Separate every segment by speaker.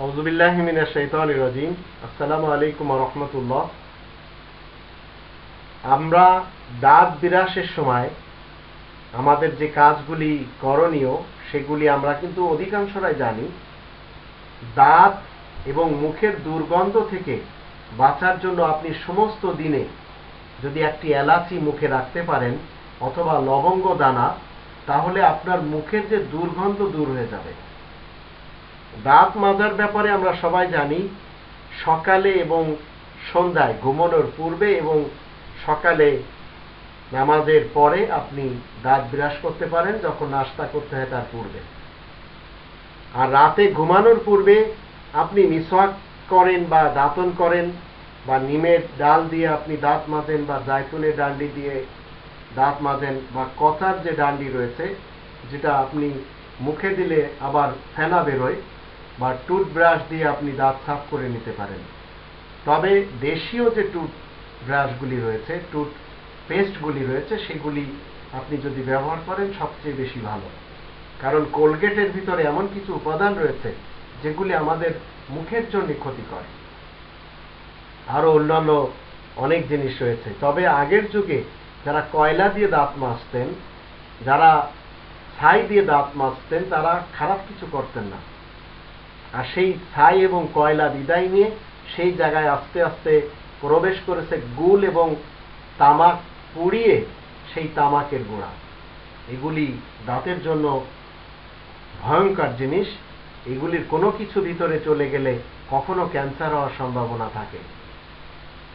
Speaker 1: রাজিম আসসালামু আলাইকুম রহমতুল্লাহ আমরা দাঁত বিরাসের সময় আমাদের যে কাজগুলি করণীয়, সেগুলি আমরা কিন্তু অধিকাংশরাই জানি। দাঁত এবং মুখের দুর্গন্ধ থেকে বাঁচার জন্য আপনি সমস্ত দিনে যদি একটি এলাচি মুখে রাখতে পারেন অথবা লবঙ্গ দানা, তাহলে আপনার মুখের যে দুর্গন্ধ দূর হয়ে যাবে। দাঁত মাজার ব্যাপারে আমরা সবাই জানি, সকালে এবং সন্ধ্যায় ঘুমানোর পূর্বে এবং সকালে নামাজের পরে আপনি দাঁত বিরাস করতে পারেন, যখন নাস্তা করতে হয় তার পূর্বে। আর রাতে ঘুমানোর পূর্বে আপনি মিসওয়াক করেন বা দাঁতন করেন বা নিমের ডাল দিয়ে আপনি দাঁত মাজেন বা জায়তুনের ডান্ডি দিয়ে দাঁত মাজেন বা কথার যে ডান্ডি রয়েছে, যেটা আপনি মুখে দিলে আবার ফেনা বেরোয় বা টুথব্রাশ দিয়ে আপনি দাঁত সাফ করে নিতে পারেন। তবে দেশীয় যে টুথ ব্রাশগুলি রয়েছে টুথ পেস্টগুলি রয়েছে, সেগুলি আপনি যদি ব্যবহার করেন সবচেয়ে বেশি ভালো। কারণ কোলগেটের ভিতরে এমন কিছু উপাদান রয়েছে, যেগুলি আমাদের মুখের জন্য ক্ষতিকর। আরও অন্যান্য অনেক জিনিস রয়েছে। তবে আগের যুগে যারা কয়লা দিয়ে দাঁত মাজতেন, যারা ছাই দিয়ে দাঁত মাজতেন, তারা খারাপ কিছু করতেন না। আর সেই ছাই এবং কয়লা বিদায় নিয়ে সেই জায়গায় আস্তে আস্তে প্রবেশ করেছে গুল এবং তামাক পুড়িয়ে সেই তামাকের গোড়া। এগুলি দাঁতের জন্য ভয়ঙ্কর জিনিস। এগুলির কোনো কিছু ভিতরে চলে গেলে কখনো ক্যান্সার হওয়ার সম্ভাবনা থাকে।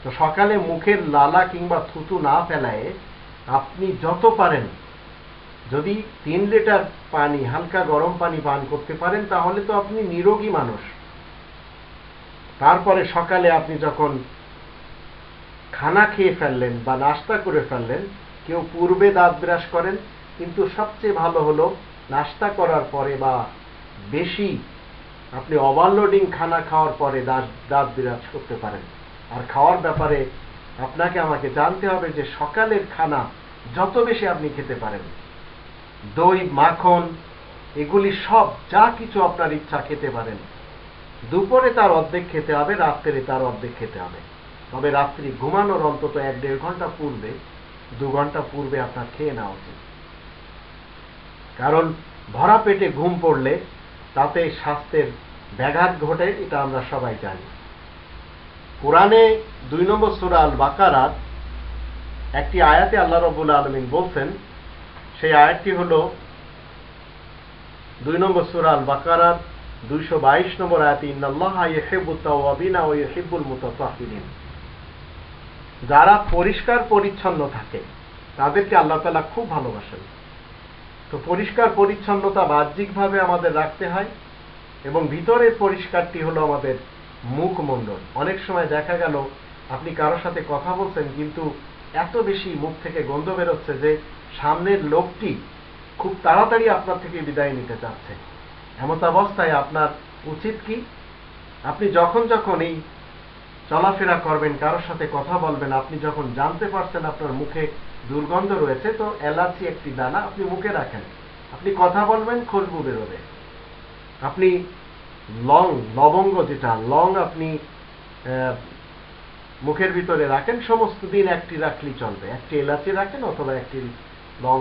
Speaker 1: তো সকালে মুখের লালা কিংবা থুতু না ফেলায় আপনি যত পারেন যদি তিন লিটার পানি, হালকা গরম পানি পান করতে পারেন, তাহলে তো আপনি নিরোগী মানুষ। তারপরে সকালে আপনি যখন খানা খেয়ে ফেললেন বা নাস্তা করে ফেললেন, কেউ পূর্বে দাঁত ব্রাশ করেন, কিন্তু সবচেয়ে ভালো হলো নাস্তা করার পরে বা বেশি আপনি ওভারলোডিং খানা খাওয়ার পরে দাঁত দাঁত বিরাজ করতে পারেন। আর খাওয়ার ব্যাপারে আপনাকে আমাকে জানতে হবে যে সকালের খানা যত বেশি আপনি খেতে পারেন দই, মাখন, এগুলি সব যা কিছু আপনার ইচ্ছা খেতে পারেন। দুপুরে তার অর্ধেক খেতে হবে, রাত্রে তার অর্ধেক খেতে হবে। তবে রাত্রি ঘুমানোর অন্তত এক দেড় ঘণ্টা পূর্বে, দু ঘণ্টা পূর্বে আপনার খেয়ে নেওয়া উচিত। কারণ ভরা পেটে ঘুম পড়লে তাতে স্বাস্থ্যের ব্যাঘাত ঘটে, এটা আমরা সবাই জানি। কোরআনে দুই নম্বর সুরা আল বাকারাত একটি আয়াতে আল্লাহ রবুল আলমিন বলছেন সেই আয়াতটি হল দুই নম্বর সুরা আল বাকারাত দুইশো বাইশ নম্বর আয়াতি, ইন্নাল্লাহ ইহেবুত্তাওয়াবিনা ও ইহিবুল মুতাফিরিন যারা পরিষ্কার পরিচ্ছন্ন থাকে, তাদেরকে আল্লাহ তালা খুব ভালোবাসেন। তো পরিষ্কার পরিচ্ছন্নতা বাহ্যিকভাবে আমাদের রাখতে হয় এবং ভিতরের পরিষ্কারটি হলো আমাদের মুখমণ্ডল। অনেক সময় দেখা গেল, আপনি কারোর সাথে কথা বলছেন, কিন্তু এত বেশি মুখ থেকে গন্ধ বেরোচ্ছে যে সামনের লোকটি খুব তাড়াতাড়ি আপনার থেকে বিদায় নিতে চাচ্ছে। এমত অবস্থায় আপনার উচিত কি? আপনি যখন যখন এই চলাফেরা করবেন, কারোর সাথে কথা বলবেন, আপনি যখন জানতে পারছেন আপনার মুখে দুর্গন্ধ রয়েছে, তো এলাচি একটি দানা আপনি মুখে রাখেন। আপনি কথা বলবেন, খুশবু বেরোবে। আপনি লং, লবঙ্গ যেটা, লং আপনি মুখের ভিতরে রাখেন, সমস্ত দিন একটি রাখলি চলবে। একটি এলাচি রাখেন অথবা একটি লং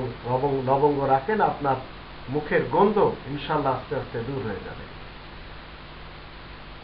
Speaker 1: লবঙ্গ রাখেন, আপনার মুখের গন্ধ ইনশাল্লাহ আস্তে আস্তে দূর হয়ে যাবে।